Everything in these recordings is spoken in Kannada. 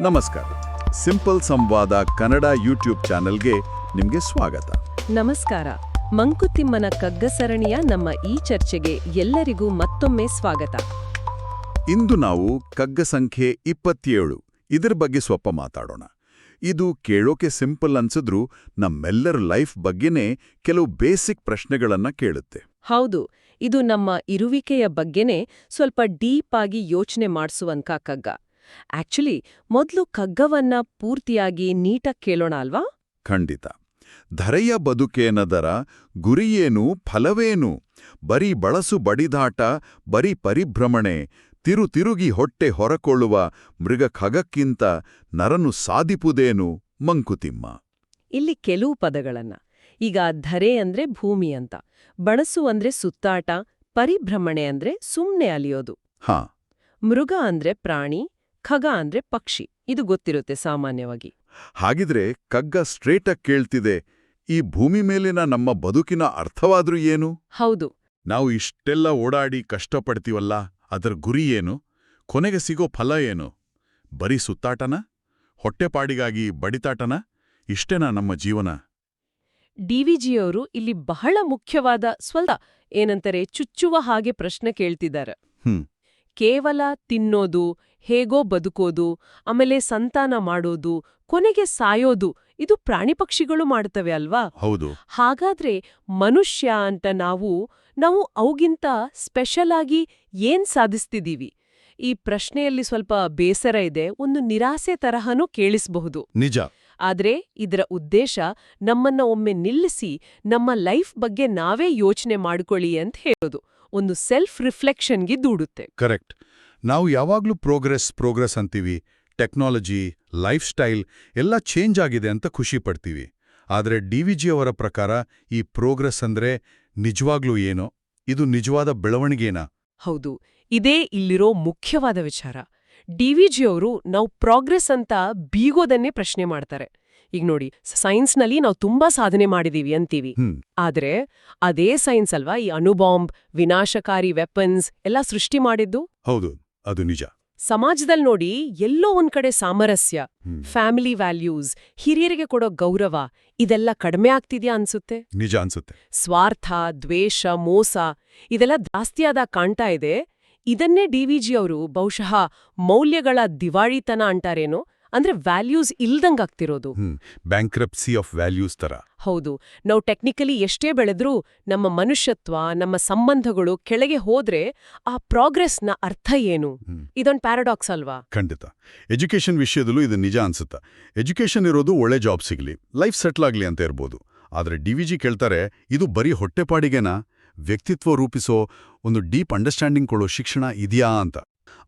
ನಮಸ್ಕಾರ. ಸಿಂಪಲ್ ಸಂವಾದ ಕನ್ನಡ ಯೂಟ್ಯೂಬ್ ಚಾನೆಲ್ಗೆ ನಿಮಗೆ ಸ್ವಾಗತ. ನಮಸ್ಕಾರ. ಮಂಕುತಿಮ್ಮನ ಕಗ್ಗ ಸರಣಿಯ ನಮ್ಮ ಈ ಚರ್ಚೆಗೆ ಎಲ್ಲರಿಗೂ ಮತ್ತೊಮ್ಮೆ ಸ್ವಾಗತ. ಇಂದು ನಾವು ಕಗ್ಗ ಸಂಖ್ಯೆ ಇಪ್ಪತ್ತೇಳು. ಇದರ ಬಗ್ಗೆ ಸ್ವಲ್ಪ ಮಾತಾಡೋಣ. ಇದು ಕೇಳೋಕೆ ಸಿಂಪಲ್ ಅನ್ಸಿದ್ರೂ ನಮ್ಮೆಲ್ಲರ ಲೈಫ್ ಬಗ್ಗೆನೇ ಕೆಲವು ಬೇಸಿಕ್ ಪ್ರಶ್ನೆಗಳನ್ನ ಕೇಳುತ್ತೆ. ಹೌದು ಇದು ನಮ್ಮ ಇರುವಿಕೆಯ ಬಗ್ಗೆನೇ ಸ್ವಲ್ಪ ಡೀಪ್ ಆಗಿ ಯೋಚನೆ ಮಾಡಿಸುವಂತ ಕಗ್ಗ. ಆಕ್ಚುಲಿ ಮೊದಲು ಕಗ್ಗವನ್ನ ಪೂರ್ತಿಯಾಗಿ ನೀಟಾಗಿ ಕೇಳೋಣ ಅಲ್ವಾ? ಖಂಡಿತ. ಧರೆಯ ಬದುಕೇನದರ ಗುರಿಯೇನು ಫಲವೇನು? ಬರೀ ಬಳಸು ಬಡಿದಾಟ ಬರೀ ಪರಿಭ್ರಮಣೆ ತಿರು ತಿರುಗಿ ಹೊಟ್ಟೆ ಹೊರಕೊಳ್ಳುವ ಮೃಗ ಖಗಕ್ಕಿಂತ ನರನು ಸಾಧಿಪುದೇನು? ಮಂಕುತಿಮ್ಮ. ಇಲ್ಲಿ ಕೆಲವು ಪದಗಳನ್ನ. ಈಗ ಧರೆ ಅಂದ್ರೆ ಭೂಮಿ ಅಂತ. ಬಳಸು ಅಂದ್ರೆ ಸುತ್ತಾಟ ಪರಿಭ್ರಮಣೆ ಅಂದ್ರೆ ಸುಮ್ನೆ ಅಲಿಯೋದು. ಹಾ. ಮೃಗ ಅಂದ್ರೆ ಪ್ರಾಣಿ ಖಗ ಅಂದ್ರೆ ಪಕ್ಷಿ. ಇದು ಗೊತ್ತಿರುತ್ತೆ ಸಾಮಾನ್ಯವಾಗಿ. ಹಾಗಿದ್ರೆ ಕಗ್ಗ ಸ್ಟ್ರೇಟಾಗಿ ಕೇಳ್ತಿದೆ ಈ ಭೂಮಿ ಮೇಲಿನ ನಮ್ಮ ಬದುಕಿನ ಅರ್ಥವಾದ್ರೂ ಏನು? ಹೌದು. ನಾವು ಇಷ್ಟೆಲ್ಲ ಓಡಾಡಿ ಕಷ್ಟಪಡ್ತೀವಲ್ಲ ಅದರ ಗುರಿ ಏನು? ಕೊನೆಗೆ ಸಿಗೋ ಫಲ ಏನು? ಬರೀ ಸುತ್ತಾಟನ? ಹೊಟ್ಟೆಪಾಡಿಗಾಗಿ ಬಡಿತಾಟನ? ಇಷ್ಟೇನಾ ನಮ್ಮ ಜೀವನ? ಡಿವಿಜಿಯವರು ಇಲ್ಲಿ ಬಹಳ ಮುಖ್ಯವಾದ ಸ್ವಲ್ಪ ಏನಂತಾರೆ ಚುಚ್ಚುವ ಹಾಗೆ ಪ್ರಶ್ನೆ ಕೇಳ್ತಿದ್ದಾರೆ. ಕೇವಲ ತಿನ್ನೋದು ಹೇಗೋ ಬದುಕೋದು ಆಮೇಲೆ ಸಂತಾನ ಮಾಡೋದು ಕೊನೆಗೆ ಸಾಯೋದು ಇದು ಪ್ರಾಣಿ ಪಕ್ಷಿಗಳು ಮಾಡ್ತವೆ ಅಲ್ವಾ? ಹೌದು. ಹಾಗಾದ್ರೆ ಮನುಷ್ಯ ಅಂತ ನಾವು ನಾವು ಅವುಗಿಂತ ಸ್ಪೆಷಲ್ ಆಗಿ ಏನ್ ಸಾಧಿಸ್ತಿದೀವಿ? ಈ ಪ್ರಶ್ನೆಯಲ್ಲಿ ಸ್ವಲ್ಪ ಬೇಸರ ಇದೆ ಒಂದು ನಿರಾಸೆ ತರಹನೂ ಕೇಳಿಸಬಹುದು. ನಿಜ. ಆದ್ರೆ ಇದರ ಉದ್ದೇಶ ನಮ್ಮನ್ನ ಒಮ್ಮೆ ನಿಲ್ಲಿಸಿ ನಮ್ಮ ಲೈಫ್ ಬಗ್ಗೆ ನಾವೇ ಯೋಚನೆ ಮಾಡ್ಕೊಳ್ಳಿ ಅಂತ ಹೇಳೋದು. ಒಂದು ಸೆಲ್ಫ್ ರಿಫ್ಲೆಕ್ಷನ್ಗೆ ದೂಡುತ್ತೆ. ಕರೆಕ್ಟ್ ನಾವು ಯಾವಾಗಲೂ ಪ್ರೋಗ್ರೆಸ್ ಪ್ರೋಗ್ರೆಸ್ ಅಂತೀವಿ. ಟೆಕ್ನಾಲಜಿ ಲೈಫ್ ಸ್ಟೈಲ್ ಎಲ್ಲ ಚೇಂಜ್ ಆಗಿದೆ ಅಂತ ಖುಷಿ ಪಡ್ತೀವಿ. ಆದರೆ ಡಿ ವಿ ಜಿಯವರ ಪ್ರಕಾರ ಈ ಪ್ರೋಗ್ರೆಸ್ ಅಂದ್ರೆ ನಿಜವಾಗ್ಲೂ ಏನೋ? ಇದು ನಿಜವಾದ ಬೆಳವಣಿಗೆನಾ? ಹೌದು. ಇದೇ ಇಲ್ಲಿರೋ ಮುಖ್ಯವಾದ ವಿಚಾರ. ಡಿ ವಿ ಜಿಯವರು ನಾವು ಪ್ರೋಗ್ರೆಸ್ ಅಂತ ಬೀಗೋದನ್ನೇ ಪ್ರಶ್ನೆ ಮಾಡ್ತಾರೆ. ಈಗ ನೋಡಿ ಸೈನ್ಸ್ನಲ್ಲಿ ನಾವು ತುಂಬಾ ಸಾಧನೆ ಮಾಡಿದೀವಿ ಅಂತೀವಿ. ಆದರೆ ಆದ್ರೆ ಅದೇ ಸೈನ್ಸ್ ಅಲ್ವಾ ಈ ಅಣುಬಾಂಬ್ ವಿನಾಶಕಾರಿ ವೆಪನ್ಸ್ ಎಲ್ಲ ಸೃಷ್ಟಿ ಮಾಡಿದ್ದು? ಹೌದು. ಅದು ನಿಜ. ಸಮಾಜದಲ್ಲಿ ನೋಡಿ ಎಲ್ಲೋ ಒಂದ್ ಕಡೆ ಸಾಮರಸ್ಯ ಫ್ಯಾಮಿಲಿ ವ್ಯಾಲ್ಯೂಸ್ ಹಿರಿಯರಿಗೆ ಕೊಡೋ ಗೌರವ ಇದೆಲ್ಲ ಕಡಿಮೆ ಆಗ್ತಿದ್ಯಾ ಅನ್ಸುತ್ತೆ? ನಿಜ ಅನ್ಸುತ್ತೆ. ಸ್ವಾರ್ಥ ದ್ವೇಷ ಮೋಸ ಇದೆಲ್ಲ ಜಾಸ್ತಿಯಾದ ಕಾಣ್ತಾ ಇದೆ. ಇದನ್ನೇ ಡಿವಿಜಿ ಅವರು ಬಹುಶಃ ಮೌಲ್ಯಗಳ ದಿವಾಳಿತನ ಅಂಟಾರೇನೋ? ಅಂದ್ರೆ ವ್ಯಾಲ್ಯೂಸ್ ಇಲ್ದಂಗಾಗ್ತಿರೋದು ಬ್ಯಾಂಕ್ರಪ್ಸಿ ಆಫ್ ವ್ಯಾಲ್ಯೂಸ್ ತರ. ಹೌದು. ನಾವು ಟೆಕ್ನಿಕಲಿ ಎಷ್ಟೇ ಬೆಳೆದ್ರೂ ನಮ್ಮ ಮನುಷ್ಯತ್ವ ನಮ್ಮ ಸಂಬಂಧಗಳು ಕೆಳಗೆ ಹೋದ್ರೆ ಆ ಪ್ರೋಗ್ರೆಸ್ನ ಅರ್ಥ ಏನು. ಇದೊಂದು ಪ್ಯಾರಡಾಕ್ಸ್ ಅಲ್ವಾ? ಖಂಡಿತ. ಎಜುಕೇಷನ್ ವಿಷಯದಲ್ಲೂ ಇದು ನಿಜ ಅನ್ಸುತ್ತೆ. ಎಜುಕೇಷನ್ ಇರೋದು ಒಳ್ಳೆ ಜಾಬ್ ಸಿಗ್ಲಿ ಲೈಫ್ ಸೆಟ್ಲ್ ಆಗಲಿ ಅಂತ ಇರ್ಬೋದು. ಆದರೆ ಡಿ ವಿ ಜಿ ಕೇಳ್ತಾರೆ ಇದು ಬರೀ ಹೊಟ್ಟೆಪಾಡಿಗೆನಾ? ವ್ಯಕ್ತಿತ್ವ ರೂಪಿಸೋ ಒಂದು ಡೀಪ್ ಅಂಡರ್ಸ್ಟ್ಯಾಂಡಿಂಗ್ ಕೊಡೋ ಶಿಕ್ಷಣ ಇದೆಯಾ ಅಂತ.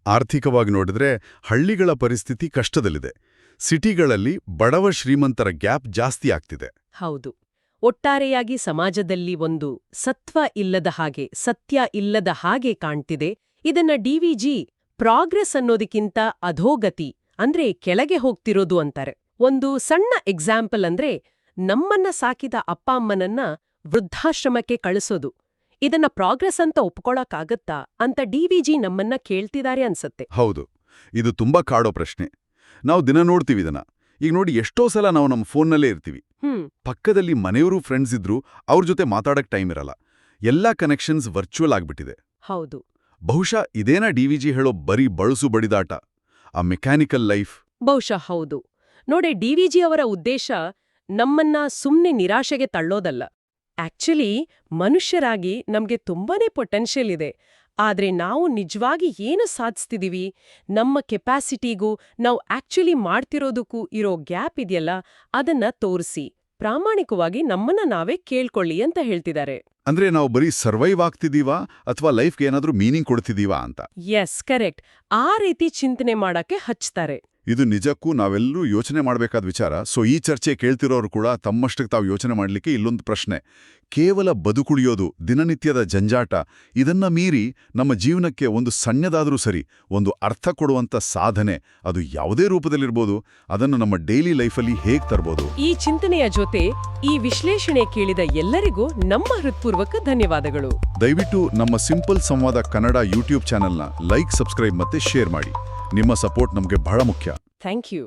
ಆರ್ಥಿಕವಾಗಿ ನೋಡಿದ್ರೆ ಹಳ್ಳಿಗಳ ಪರಿಸ್ಥಿತಿ ಕಷ್ಟದಲ್ಲಿದೆ. ಸಿಟಿಗಳಲ್ಲಿ ಬಡವ ಶ್ರೀಮಂತರ ಗ್ಯಾಪ್ ಜಾಸ್ತಿ ಆಗ್ತಿದೆ. ಹೌದು. ಒಟ್ಟಾರೆಯಾಗಿ ಸಮಾಜದಲ್ಲಿ ಒಂದು ಸತ್ವ ಇಲ್ಲದ ಹಾಗೆ, ಸತ್ಯ ಇಲ್ಲದ ಹಾಗೆ ಕಾಣ್ತಿದೆ. ಇದನ್ನ ಡಿವಿಜಿ ಪ್ರಾಗ್ರೆಸ್ ಅನ್ನೋದಕ್ಕಿಂತ ಅಧೋಗತಿ, ಅಂದ್ರೆ ಕೆಳಗೆ ಹೋಗ್ತಿರೋದು ಅಂತಾರೆ. ಒಂದು ಸಣ್ಣ ಎಕ್ಸಾಂಪಲ್ ಅಂದ್ರೆ ನಮ್ಮನ್ನ ಸಾಕಿದ ಅಪ್ಪ ಅಮ್ಮನನ್ನ ವೃದ್ಧಾಶ್ರಮಕ್ಕೆ ಕಳಿಸೋದು. ಇದನ್ನ ಪ್ರಾಗ್ರೆಸ್ ಅಂತ ಒಪ್ಕೊಳಕ್ಕಾಗತ್ತಾ ಅಂತ ಡಿವಿಜಿ ನಮ್ಮನ್ನ ಕೇಳ್ತಿದ್ದಾರೆ ಅನ್ಸತ್ತೆ. ಹೌದು. ಇದು ತುಂಬಾ ಕಾಡೋ ಪ್ರಶ್ನೆ. ನಾವು ದಿನ ನೋಡ್ತೀವಿ ಇದನ್ನ. ಈಗ ನೋಡಿ ಎಷ್ಟೋ ಸಲ ನಾವು ನಮ್ಮ ಫೋನ್ನಲ್ಲೇ ಇರ್ತೀವಿ. ಪಕ್ಕದಲ್ಲಿ ಮನೆಯವರು ಫ್ರೆಂಡ್ಸ್ ಇದ್ರು ಅವ್ರ ಜೊತೆ ಮಾತಾಡಕ್ ಟೈಮ್ ಇರಲ್ಲ. ಎಲ್ಲಾ ಕನೆಕ್ಷನ್ಸ್ ವರ್ಚುವಲ್ ಆಗ್ಬಿಟ್ಟಿದೆ. ಹೌದು. ಬಹುಶಃ ಇದೇನಾ ಡಿವಿಜಿ ಹೇಳೋ ಬರೀ ಬಳಸು ಬಡಿದಾಟ? ಆ ಮೆಕ್ಯಾನಿಕಲ್ ಲೈಫ್ ಬಹುಶಃ ಹೌದು. ನೋಡಿ ಡಿ ವಿ ಡಿವಿಜಿ ಅವರ ಉದ್ದೇಶ ನಮ್ಮನ್ನ ಸುಮ್ನೆ ನಿರಾಶೆಗೆ ತಳ್ಳೋದಲ್ಲ. ಆಕ್ಚುಲಿ ಮನುಷ್ಯರಾಗಿ ನಮ್ಗೆ ತುಂಬಾನೇ ಪೊಟೆನ್ಷಿಯಲ್ ಇದೆ. ಆದ್ರೆ ನಾವು ನಿಜವಾಗಿ ಏನು ಸಾಧಿಸ್ತಿದ್ದೀವಿ ನಮ್ಮ ಕೆಪಾಸಿಟಿಗೂ ನಾವು ಆಕ್ಚುಲಿ ಮಾಡ್ತಿರೋದಕ್ಕೂ ಇರೋ ಗ್ಯಾಪ್ ಇದೆಯಲ್ಲ ಅದನ್ನ ತೋರಿಸಿ. ಪ್ರಾಮಾಣಿಕವಾಗಿ ನಮ್ಮನ್ನ ನಾವೇ ಕೇಳ್ಕೊಳ್ಳಿ ಅಂತ ಹೇಳ್ತಿದ್ದಾರೆ ಅಂದ್ರೆ ನಾವು ಬರೀ ಸರ್ವೈವ್ ಆಗ್ತಿದೀವಾ? ಅಥವಾ ಲೈಫ್ಗೆ ಏನಾದ್ರೂ ಮೀನಿಂಗ್ ಕೊಡ್ತಿದೀವಾ ಅಂತ? ಎಸ್ ಕರೆಕ್ಟ್ ಆ ರೀತಿ ಚಿಂತನೆ ಮಾಡಕ್ಕೆ ಹಚ್ತಾರೆ. ಇದು ನಿಜಕ್ಕೂ ನಾವೆಲ್ಲರೂ ಯೋಚನೆ ಮಾಡಬೇಕಾದ ವಿಚಾರ. ಸೊ ಈ ಚರ್ಚೆ ಕೇಳ್ತಿರೋರು ಕೂಡ ತಮ್ಮಷ್ಟಕ್ಕೆ ತಾವು ಯೋಚನೆ ಮಾಡಲಿಕ್ಕೆ ಇಲ್ಲೊಂದು ಪ್ರಶ್ನೆ. ಕೇವಲ ಬದುಕುಳಿಯೋದು ದಿನನಿತ್ಯದ ಜಂಜಾಟ ಇದನ್ನ ಮೀರಿ ನಮ್ಮ ಜೀವನಕ್ಕೆ ಒಂದು ಸಣ್ಣದಾದರೂ ಸರಿ ಒಂದು ಅರ್ಥ ಕೊಡುವಂಥ ಸಾಧನೆ ಅದು ಯಾವುದೇ ರೂಪದಲ್ಲಿರ್ಬೋದು ಅದನ್ನು ನಮ್ಮ ಡೈಲಿ ಲೈಫಲ್ಲಿ ಹೇಗೆ ತರ್ಬೋದು? ಈ ಚಿಂತನೆಯ ಜೊತೆ ಈ ವಿಶ್ಲೇಷಣೆ ಕೇಳಿದ ಎಲ್ಲರಿಗೂ ನಮ್ಮ ಹೃತ್ಪೂರ್ವಕ ಧನ್ಯವಾದಗಳು. ದಯವಿಟ್ಟು ನಮ್ಮ ಸಿಂಪಲ್ ಸಂವಾದ ಕನ್ನಡ ಯೂಟ್ಯೂಬ್ ಚಾನೆಲ್ನ ಲೈಕ್ ಸಬ್ಸ್ಕ್ರೈಬ್ ಮತ್ತೆ ಶೇರ್ ಮಾಡಿ. ನಿಮ್ಮ ಸಪೋರ್ಟ್ ನಮಗೆ ಬಹಳ ಮುಖ್ಯ. Thank you.